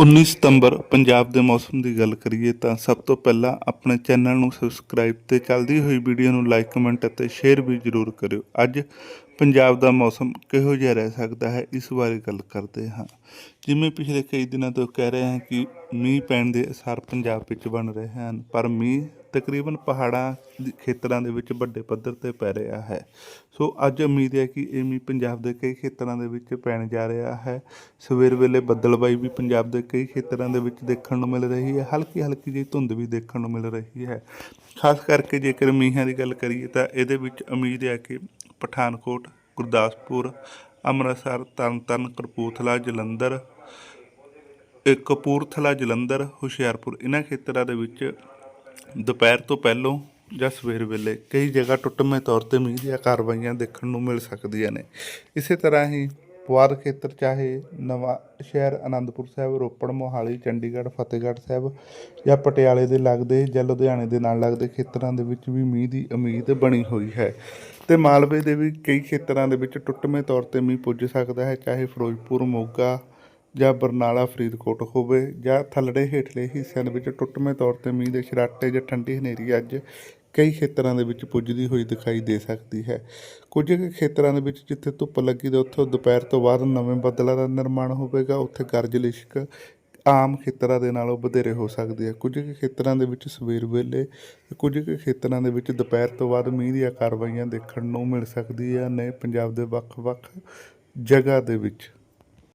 19 ਸਤੰਬਰ ਪੰਜਾਬ ਦੇ ਮੌਸਮ ਦੀ ਗੱਲ ਕਰੀਏ ਤਾਂ ਸਭ ਤੋਂ ਪਹਿਲਾਂ ਆਪਣੇ ਚੈਨਲ ਨੂੰ ਸਬਸਕ੍ਰਾਈਬ ਤੇ ਚੱਲਦੀ ਹੋਈ ਵੀਡੀਓ ਨੂੰ ਲਾਈਕ, ਕਮੈਂਟ ਅਤੇ ਸ਼ੇਅਰ ਵੀ ਜ਼ਰੂਰ ਕਰਿਓ। ਅੱਜ ਪੰਜਾਬ ਦਾ ਮੌਸਮ ਕਿਹੋ ਜਿਹਾ ਰਹਿ ਸਕਦਾ ਹੈ? ਇਸ ਬਾਰੇ ਗੱਲ ਕਰਦੇ ਹਾਂ। ਜਿਵੇਂ ਪਿਛਲੇ ਕਈ ਦਿਨਾਂ ਤੋਂ ਕਹਿ ਰਹੇ ਹਾਂ ਕਿ ਮੀਂਹ ਪੈਣ ਦੇ ਅਸਾਰ ਪੰਜਾਬ ਵਿੱਚ ਬਣ ਰਹੇ ਹਨ, ਪਰ ਮੀਂਹ ਤਕਰੀਬਨ ਪਹਾੜਾਂ ਦੇ ਖੇਤਰਾਂ ਦੇ ਵਿੱਚ ਵੱਡੇ ਪੱਧਰ ਤੇ ਪੈ ਰਿਹਾ ਹੈ। ਸੋ ਅੱਜ ਉਮੀਦ ਹੈ ਕਿ ਇਹ ਮੀਂਹ ਪੰਜਾਬ ਦੇ ਕਈ ਖੇਤਰਾਂ ਦੇ ਵਿੱਚ ਪੈਣ ਜਾ ਰਿਹਾ ਹੈ। ਸਵੇਰ ਵੇਲੇ ਬੱਦਲਬਾਈ ਵੀ ਪੰਜਾਬ ਦੇ ਕਈ ਖੇਤਰਾਂ ਦੇ ਵਿੱਚ ਦੇਖਣ ਨੂੰ ਮਿਲ ਰਹੀ ਹੈ। ਹਲਕੀ ਹਲਕੀ ਜਿਹੀ ਧੁੰਦ ਵੀ ਦੇਖਣ ਨੂੰ ਮਿਲ ਰਹੀ ਹੈ। ਖਾਸ ਕਰਕੇ ਜੇਕਰ ਮੀਂਹਾਂ ਦੀ ਗੱਲ ਕਰੀਏ ਤਾਂ ਇਹਦੇ ਵਿੱਚ ਉਮੀਦ ਹੈ ਕਿ ਪਠਾਨਕੋਟ, ਗੁਰਦਾਸਪੁਰ, ਅੰਮ੍ਰਿਤਸਰ, ਤਰਨਤਾਰਨ, ਕਪੂਰਥਲਾ, ਜਲੰਧਰ ਕਪੂਰਥਲਾ, ਜਲੰਧਰ, ਹੁਸ਼ਿਆਰਪੁਰ ਇਹਨਾਂ ਖੇਤਰਾਂ ਦੇ ਵਿੱਚ ਦੁਪਹਿਰ ਤੋਂ ਪਹਿਲਾਂ ਜਾਂ ਸਵੇਰ ਵੇਲੇ ਕਈ ਜਗ੍ਹਾ ਟੁੱਟਵੇਂ ਤੌਰ ਤੇ ਮੀਂਹ ਦੀਆਂ ਕਾਰਵਾਈਆਂ ਦੇਖਣ ਨੂੰ ਮਿਲ ਸਕਦੀਆਂ ਨੇ। ਇਸੇ ਤਰ੍ਹਾਂ ਹੀ ਪੁਆਧ ਖੇਤਰ ਚਾਹੇ ਨਵਾਂ ਸ਼ਹਿਰ ਆਨੰਦਪੁਰ ਸਾਹਿਬ, ਰੋਪੜ, ਮੋਹਾਲੀ, ਚੰਡੀਗੜ੍ਹ, ਫਤਿਹਗੜ੍ਹ ਸਾਹਿਬ ਜਾਂ ਪਟਿਆਲੇ ਦੇ ਲੱਗਦੇ ਜਾਂ ਲੁਧਿਆਣੇ ਦੇ ਨਾਲ ਲੱਗਦੇ ਖੇਤਰਾਂ ਦੇ ਵਿੱਚ ਵੀ ਮੀਂਹ ਦੀ ਉਮੀਦ ਬਣੀ ਹੋਈ ਹੈ। ਤੇ ਮਾਲਵੇ ਦੇ ਵੀ ਕਈ ਖੇਤਰਾਂ ਦੇ ਵਿੱਚ ਟੁੱਟਵੇਂ ਤੌਰ ਤੇ ਮੀਂਹ ਪੁੱਜ ਸਕਦਾ ਹੈ, ਚਾਹੇ ਫਿਰੋਜ਼ਪੁਰ, ਮੋਗਾ ਜਾਂ ਬਰਨਾਲਾ, ਫਰੀਦਕੋਟ ਹੋਵੇ ਜਾਂ ਥੱਲੜੇ ਹੇਠਲੇ ਹਿੱਸਿਆਂ ਦੇ ਵਿੱਚ ਟੁੱਟਵੇਂ ਤੌਰ ਤੇ ਮੀਂਹ ਦੇ ਛਰਾਟੇ ਜਾਂ ਠੰਡੀ ਹਨੇਰੀ ਅੱਜ ਕਈ ਖੇਤਰਾਂ ਦੇ ਵਿੱਚ ਪੁੱਜਦੀ ਹੋਈ ਦਿਖਾਈ ਦੇ ਸਕਦੀ ਹੈ। ਕੁਝ ਕੁ ਖੇਤਰਾਂ ਦੇ ਵਿੱਚ ਜਿੱਥੇ ਧੁੱਪ ਲੱਗੀ ਤੇ ਉੱਥੇ ਦੁਪਹਿਰ ਤੋਂ ਬਾਅਦ ਨਵੇਂ ਬੱਦਲਾਂ ਦਾ ਨਿਰਮਾਣ ਹੋਵੇਗਾ, ਉੱਥੇ ਗਰਜ ਲਿਸ਼ਕ ਆਮ ਖੇਤਰਾਂ ਦੇ ਨਾਲੋਂ ਵਧੇਰੇ ਹੋ ਸਕਦੀ ਹੈ। ਕੁਝ ਕੁ ਖੇਤਰਾਂ ਦੇ ਵਿੱਚ ਸਵੇਰ ਵੇਲੇ, ਕੁਝ ਕੁ ਖੇਤਰਾਂ ਦੇ ਵਿੱਚ ਦੁਪਹਿਰ ਤੋਂ ਬਾਅਦ ਮੀਂਹ ਦੀਆਂ ਕਾਰਵਾਈਆਂ ਦੇਖਣ ਨੂੰ ਮਿਲ ਸਕਦੀ ਹੈ ਨੇ ਪੰਜਾਬ ਦੇ ਵੱਖ-ਵੱਖ ਜਗ੍ਹਾ ਦੇ ਵਿੱਚ।